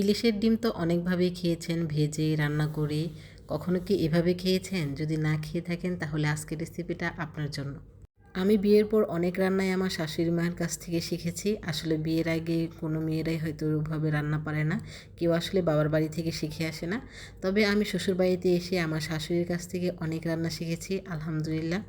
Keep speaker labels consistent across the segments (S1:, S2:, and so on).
S1: ইলিশের ডিম তো অনেকভাবেই খেয়েছেন, ভেজে, রান্না করে। কখনো কি এভাবে খেয়েছেন? যদি না খেয়ে থাকেন, তাহলে আজকের রেসিপিটা আপনার জন্য। আমি বিয়ের পর অনেক রান্নাই আমার শাশুড়ি মায়ের কাছ থেকে শিখেছি। আসলে বিয়ের আগে কোনো মেয়েরাই হয়তো ওভাবে রান্না পারে না। কেউ আসলে বাবার বাড়ি থেকে শিখে আসে না। তবে আমি শ্বশুর বাড়িতে এসে আমার শাশুড়ির কাছ থেকে অনেক রান্না শিখেছি, আলহামদুলিল্লাহ।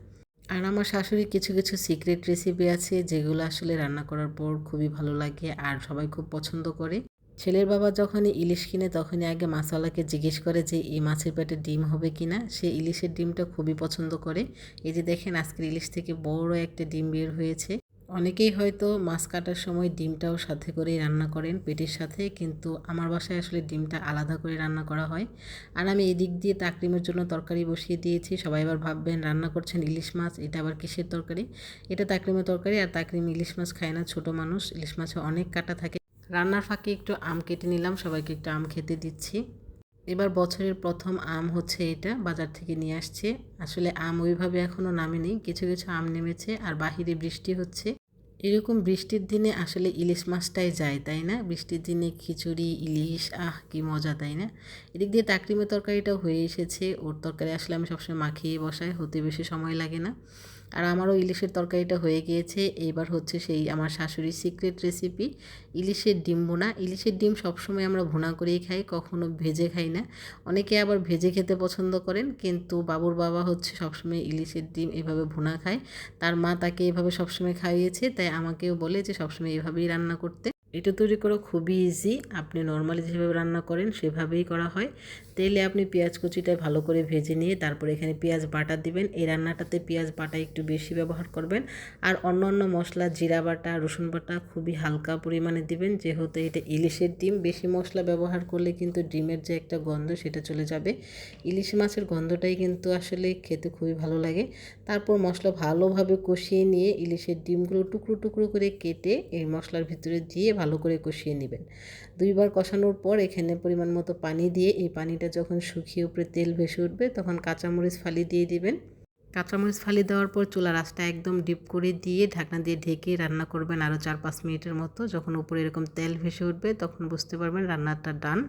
S1: আর আমার শাশুড়ির কিছু কিছু সিক্রেট রেসিপি আছে, যেগুলো আসলে রান্না করার পর খুবই ভালো লাগে আর সবাই খুব পছন্দ করে। ছেলের বাবা যখনই ইলিশ কিনে, তখনই আগে মাছওয়ালাকে জিজ্ঞেস করে যে, এই মাছের পেটে ডিম হবে কি না? সে ইলিশের ডিমটা খুবই পছন্দ করে। এই যে দেখেন, আজকের ইলিশ থেকে বড় একটা ডিম বের হয়েছে। অনেকেই হয়তো মাছ কাটার সময় ডিমটাও সাথে করেই রান্না করেন পেটের সাথে, কিন্তু আমার বাসায় আসলে ডিমটা আলাদা করে রান্না করা হয়। আর আমি এদিক দিয়ে তাকরিমের জন্য তরকারি বসিয়ে দিয়েছি। সবাই এবার ভাববেন, রান্না করছেন ইলিশ মাছ, এটা আবার কিসের তরকারি? এটা তাকরিমের তরকারি, আর তাকরিম ইলিশ মাছ খায় না ছোটো মানুষ। ইলিশ মাছে অনেক কাটা থাকে। রান্নার ফাঁকে একটু আম কেটে নিলাম, সবাইকে একটু আম খেতে দিচ্ছি। এবার বছরের প্রথম আম হচ্ছে এটা, বাজার থেকে নিয়ে আসছে। আসলে আম ওইভাবে এখনও নামেনি, কিছু কিছু আম নেমেছে আর বাহিরে বৃষ্টি হচ্ছে। এরকম বৃষ্টির দিনে আসলে ইলিশ মাছটাই যায়, তাই না? বৃষ্টির দিনে খিচুড়ি, ইলিশ, আহ, কি মজা, তাই না? এদিক দিয়ে তাকরিমের তরকারিটাও হয়ে এসেছে, ওর তরকারি আসলে আমি সবসময় মাখিয়ে বসাই, হতে বেশি সময় লাগে না। আর আমারও ইলিশের তরকারিটা হয়ে গিয়েছে। এবার হচ্ছে সেই আমার শাশুড়ির সিক্রেট রেসিপি ইলিশের ডিম বোনা ইলিশের ডিম সবসময় আমরা ভোনা করেই খাই, কখনো ভেজে খাই না। অনেকে আবার ভেজে খেতে পছন্দ করেন, কিন্তু বাবুর বাবা হচ্ছে সবসময় ইলিশের ডিম এভাবে ভোনা খায়। তার মা তাকে এভাবে সবসময় খাইয়েছে, তাই আমাকেও বলে যে সবসময় এভাবেই রান্না করতে। এটা তৈরি করা খুবই ইজি আপনি নর্মালি যেভাবে রান্না করেন, সেভাবেই করা হয়। তেলে আপনি পেঁয়াজ কুচিটা ভালো করে ভেজে নিয়ে তারপরে এখানে পেঁয়াজ বাটা দিবেন। এই রান্নাটাতে পেঁয়াজ বাটা একটু বেশি ব্যবহার করবেন। আর অন্য অন্য মশলা, জিরা বাটা, রসুন বাটা খুবই হালকা পরিমাণে দিবেন। যেহেতু এটা ইলিশের ডিম, বেশি মশলা ব্যবহার করলে কিন্তু ডিমের যে একটা গন্ধ সেটা চলে যাবে। ইলিশ মাছের গন্ধটাই কিন্তু আসলে খেতে খুবই ভালো লাগে। তারপর মশলা ভালোভাবে কষিয়ে নিয়ে ইলিশের ডিমগুলো টুকরো টুকরো করে কেটে এই মশলার ভিতরে দিয়ে ভালো করে কষিয়ে নেবেন। দুইবার কষানোর পর এখানে পরিমাণ মতো পানি দিয়ে এই পানিটা যখন শুকিয়ে উপরে তেল ভেসে উঠবে, তখন কাঁচামরিচ ফালি দিয়ে দিবেন। কাঁচামরিচ ফালি দেওয়ার পর চুলা রাসটা একদম ডিপ করে দিয়ে ঢাকনা দিয়ে ঢেকে রান্না করবেন আরও চার পাঁচ মিনিটের মতো। যখন উপরে এরকম তেল ভেসে উঠবে, তখন বুঝতে পারবেন রান্নাটা ডান।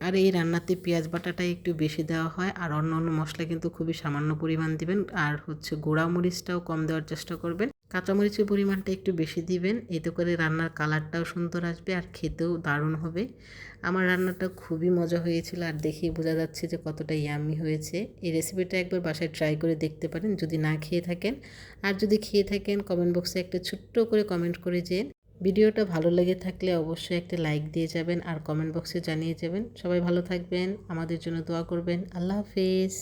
S1: আর এই রান্নাতে পেঁয়াজ বাটাটা একটু বেশি দেওয়া হয় আর অন্য অন্য মশলা কিন্তু খুবই সামান্য পরিমাণ দিবেন। আর হচ্ছে গোড়া মরিচটাও কম দেওয়ার চেষ্টা করবেন। কাঁচামরিচের পরিমাণটা একটু বেশি দিবেন, এতে করে রান্নার কালারটাও সুন্দর আসবে আর খেতেও দারুণ হবে। আমার রান্নাটা খুবই মজা হয়েছিল আর দেখেই বোঝা যাচ্ছে যে কতটা ইয়ামি হয়েছে। এই রেসিপিটা একবার বাসায় ট্রাই করে দেখতে পারেন, যদি না খেয়ে থাকেন। আর যদি খেয়ে থাকেন কমেন্ট বক্সে একটা ছোট্ট করে কমেন্ট করে যেন। ভিডিওটা ভালো লেগে থাকলে অবশ্যই একটা লাইক দিয়ে যাবেন আর কমেন্ট বক্সে জানিয়ে যাবেন। সবাই ভালো থাকবেন, আমাদের জন্য দোয়া করবেন। আল্লাহ হাফেজ।